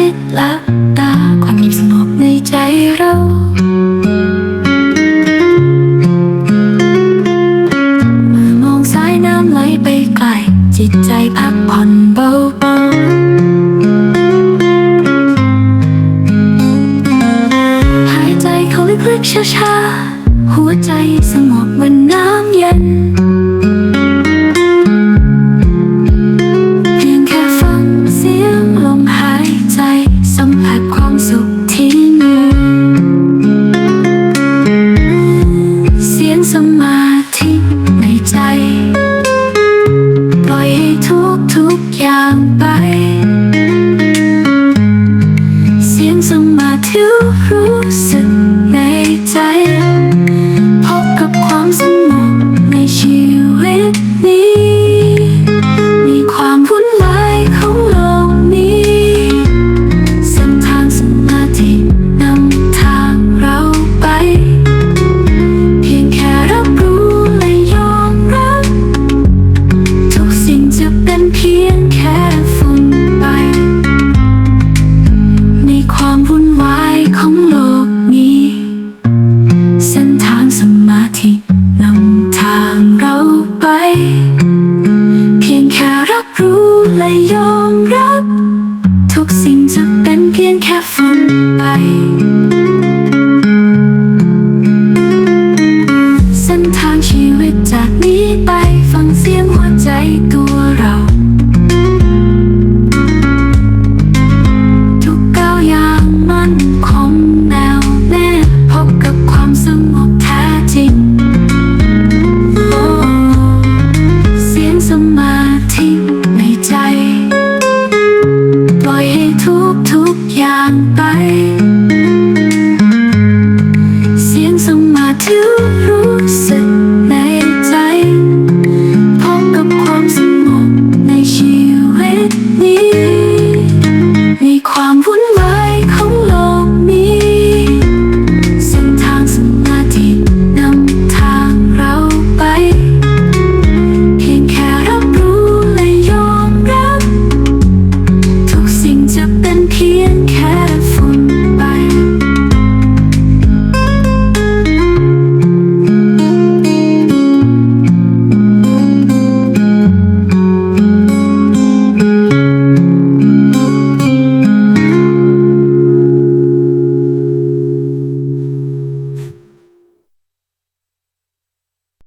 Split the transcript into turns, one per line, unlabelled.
ทิตละตาความสงบในใจเราเมื่อมองสายน้ำไหลไปไกล จิตใจพักผ่อนเบาหายใจเขาลึกๆช้าๆ หัวใจสงบเหมือนน้ำเย็นางไป เสียงสมาธิรู้ จากนี้ไปฟังเสียงหัวใจตัวเรา ทุกก้าวอย่างมันคงแนวแน่พบกับความสงบแท้จริงเสียงสมาธิในใจ ปล่อยให้ทุกทุกอย่างไป